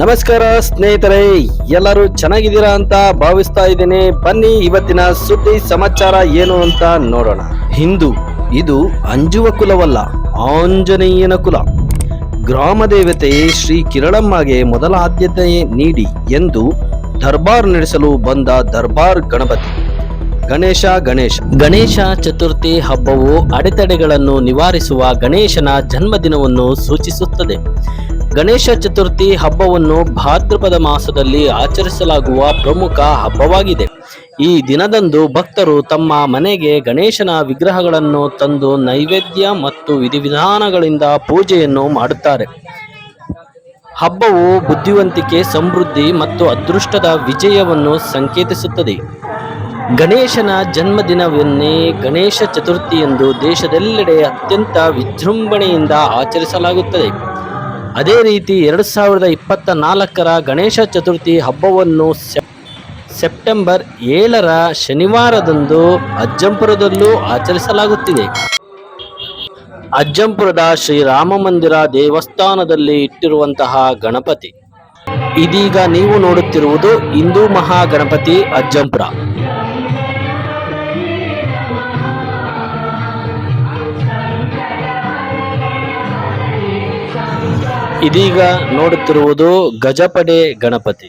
ನಮಸ್ಕಾರ ಸ್ನೇಹಿತರೆ, ಎಲ್ಲರೂ ಚೆನ್ನಾಗಿದ್ದೀರಾ ಅಂತ ಭಾವಿಸ್ತಾ ಇದ್ದೇನೆ. ಬನ್ನಿ ಇವತ್ತಿನ ಸುದ್ದಿ ಸಮಾಚಾರ ಏನು ಅಂತ ನೋಡೋಣ. ಹಿಂದೂ, ಇದು ಅಂಜುವ ಕುಲವಲ್ಲ, ಆಂಜನೇಯನ ಕುಲ. ಗ್ರಾಮ ದೇವತೆ ಶ್ರೀ ಕಿರಳಮ್ಮಗೆ ಮೊದಲ ಆದ್ಯತೆ ನೀಡಿ ಎಂದು ದರ್ಬಾರ್ ನಡೆಸಲು ಬಂದ ದರ್ಬಾರ್ ಗಣಪತಿ. ಗಣೇಶ ಗಣೇಶ. ಗಣೇಶ ಚತುರ್ಥಿ ಹಬ್ಬವು ಅಡೆತಡೆಗಳನ್ನು ನಿವಾರಿಸುವ ಗಣೇಶನ ಜನ್ಮದಿನವನ್ನು ಸೂಚಿಸುತ್ತದೆ. ಗಣೇಶ ಚತುರ್ಥಿ ಹಬ್ಬವನ್ನು ಭಾದ್ರಪದ ಮಾಸದಲ್ಲಿ ಆಚರಿಸಲಾಗುವ ಪ್ರಮುಖ ಹಬ್ಬವಾಗಿದೆ. ಈ ದಿನದಂದು ಭಕ್ತರು ತಮ್ಮ ಮನೆಗೆ ಗಣೇಶನ ವಿಗ್ರಹಗಳನ್ನು ತಂದು ನೈವೇದ್ಯ ಮತ್ತು ವಿಧಿವಿಧಾನಗಳಿಂದ ಪೂಜೆಯನ್ನು ಮಾಡುತ್ತಾರೆ. ಹಬ್ಬವು ಬುದ್ಧಿವಂತಿಕೆ, ಸಮೃದ್ಧಿ ಮತ್ತು ಅದೃಷ್ಟದ ವಿಜಯವನ್ನು ಸಂಕೇತಿಸುತ್ತದೆ. ಗಣೇಶನ ಜನ್ಮದಿನವನ್ನೇ ಗಣೇಶ ಚತುರ್ಥಿ ಎಂದು ದೇಶದೆಲ್ಲೆಡೆ ಅತ್ಯಂತ ವಿಜೃಂಭಣೆಯಿಂದ ಆಚರಿಸಲಾಗುತ್ತದೆ. ಅದೇ ರೀತಿ ಎರಡು ಸಾವಿರದ ಇಪ್ಪತ್ತ ನಾಲ್ಕರ ಗಣೇಶ ಚತುರ್ಥಿ ಹಬ್ಬವನ್ನು ಸೆಪ್- ಸೆಪ್ಟೆಂಬರ್ ಏಳರ ಶನಿವಾರದಂದು ಅಜ್ಜಂಪುರದಲ್ಲೂ ಆಚರಿಸಲಾಗುತ್ತಿದೆ. ಅಜ್ಜಂಪುರದ ಶ್ರೀರಾಮ ಮಂದಿರ ದೇವಸ್ಥಾನದಲ್ಲಿ ಇಟ್ಟಿರುವಂತಹ ಗಣಪತಿ. ಇದೀಗ ನೀವು ನೋಡುತ್ತಿರುವುದು ಹಿಂದೂ ಮಹಾಗಣಪತಿ ಅಜ್ಜಂಪುರ. ಇದೀಗ ನೋಡುತ್ತಿರುವುದು ಗಜಪಡೆ ಗಣಪತಿ.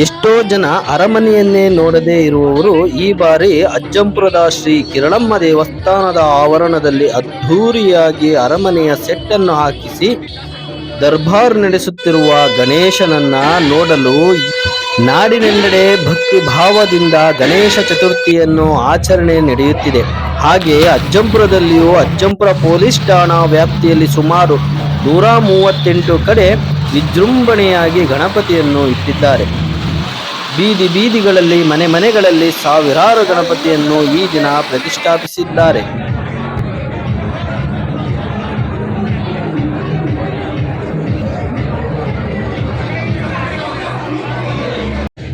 ಎಷ್ಟೋ ಜನ ಅರಮನೆಯನ್ನೇ ನೋಡದೇ ಇರುವವರು ಈ ಬಾರಿ ಅಜ್ಜಂಪುರದ ಶ್ರೀ ಕಿರಣಮ್ಮ ದೇವಸ್ಥಾನದ ಆವರಣದಲ್ಲಿ ಅದ್ಧೂರಿಯಾಗಿ ಅರಮನೆಯ ಸೆಟ್ಟನ್ನು ಹಾಕಿಸಿ ದರ್ಬಾರ್ ನಡೆಸುತ್ತಿರುವ ಗಣೇಶನನ್ನ ನೋಡಲು ನಾಡಿನೆಲ್ಲೆಡೆ ಭಕ್ತಿ ಭಾವದಿಂದ ಗಣೇಶ ಚತುರ್ಥಿಯನ್ನು ಆಚರಣೆ ನಡೆಯುತ್ತಿದೆ. ಹಾಗೆ ಅಜ್ಜಂಪುರದಲ್ಲಿಯೂ ಅಜ್ಜಂಪುರ ಪೊಲೀಸ್ ಠಾಣಾ ವ್ಯಾಪ್ತಿಯಲ್ಲಿ ಸುಮಾರು ನೂರ ಮೂವತ್ತೆಂಟು ಕಡೆ ವಿಜೃಂಭಣೆಯಾಗಿ ಗಣಪತಿಯನ್ನು ಇಟ್ಟಿದ್ದಾರೆ. ಬೀದಿ ಬೀದಿಗಳಲ್ಲಿ, ಮನೆ ಮನೆಗಳಲ್ಲಿ ಸಾವಿರಾರು ಗಣಪತಿಯನ್ನು ಈ ದಿನ ಪ್ರತಿಷ್ಠಾಪಿಸಿದ್ದಾರೆ.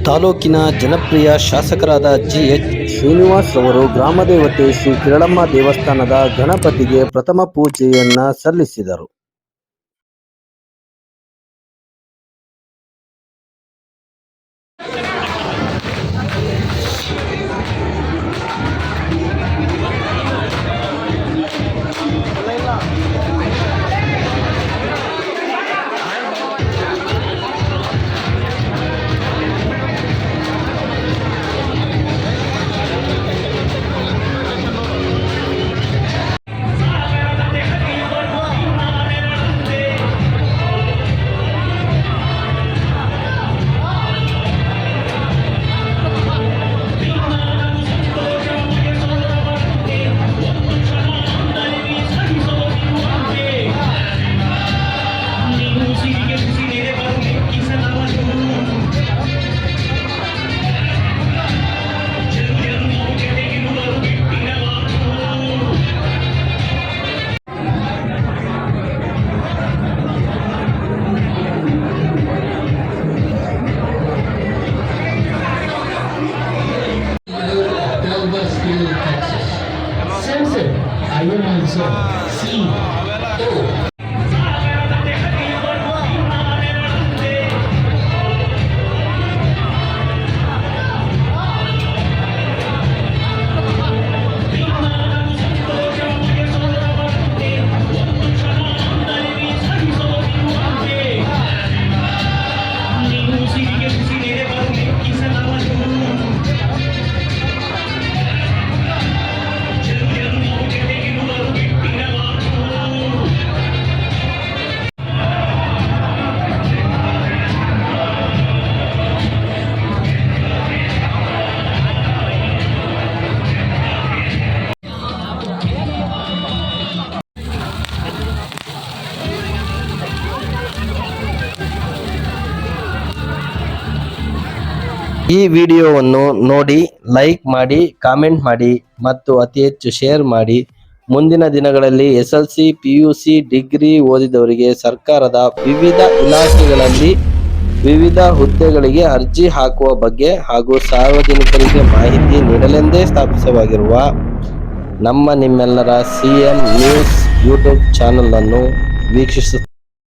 ತಾಲೂಕಿನ ಜನಪ್ರಿಯ ಶಾಸಕರಾದ ಜಿ ಎಚ್ ಶ್ರೀನಿವಾಸ್ ರವರು ಗ್ರಾಮದೇವತೆ ಶ್ರೀ ಕಿರಳಮ್ಮ ದೇವಸ್ಥಾನದ ಗಣಪತಿಗೆ ಪ್ರಥಮ ಪೂಜೆಯನ್ನ ಸಲ್ಲಿಸಿದರು. Alonso. Sí. Tú. ಈ ವಿಡಿಯೋವನ್ನು ನೋಡಿ ಲೈಕ್ ಮಾಡಿ, ಕಾಮೆಂಟ್ ಮಾಡಿ ಮತ್ತು ಅತಿ ಹೆಚ್ಚು ಶೇರ್ ಮಾಡಿ. ಮುಂದಿನ ದಿನಗಳಲ್ಲಿ S L C, P U C, degree ಓದಿದವರಿಗೆ ಸರ್ಕಾರದ ವಿವಿಧ ಇಲಾಖೆಗಳಲ್ಲಿ ವಿವಿಧ ಹುದ್ದೆಗಳಿಗೆ ಅರ್ಜಿ ಹಾಕುವ ಬಗ್ಗೆ ಹಾಗೂ ಸಾರ್ವಜನಿಕರಿಗೆ ಮಾಹಿತಿ ನೀಡಲೆಂದೇ ಸ್ಥಾಪಿಸವಾಗಿರುವ ನಮ್ಮ ನಿಮ್ಮೆಲ್ಲರ ಸಿ ಎಂ ನ್ಯೂಸ್ ಯೂಟ್ಯೂಬ್ ಚಾನಲನ್ನು ವೀಕ್ಷಿಸು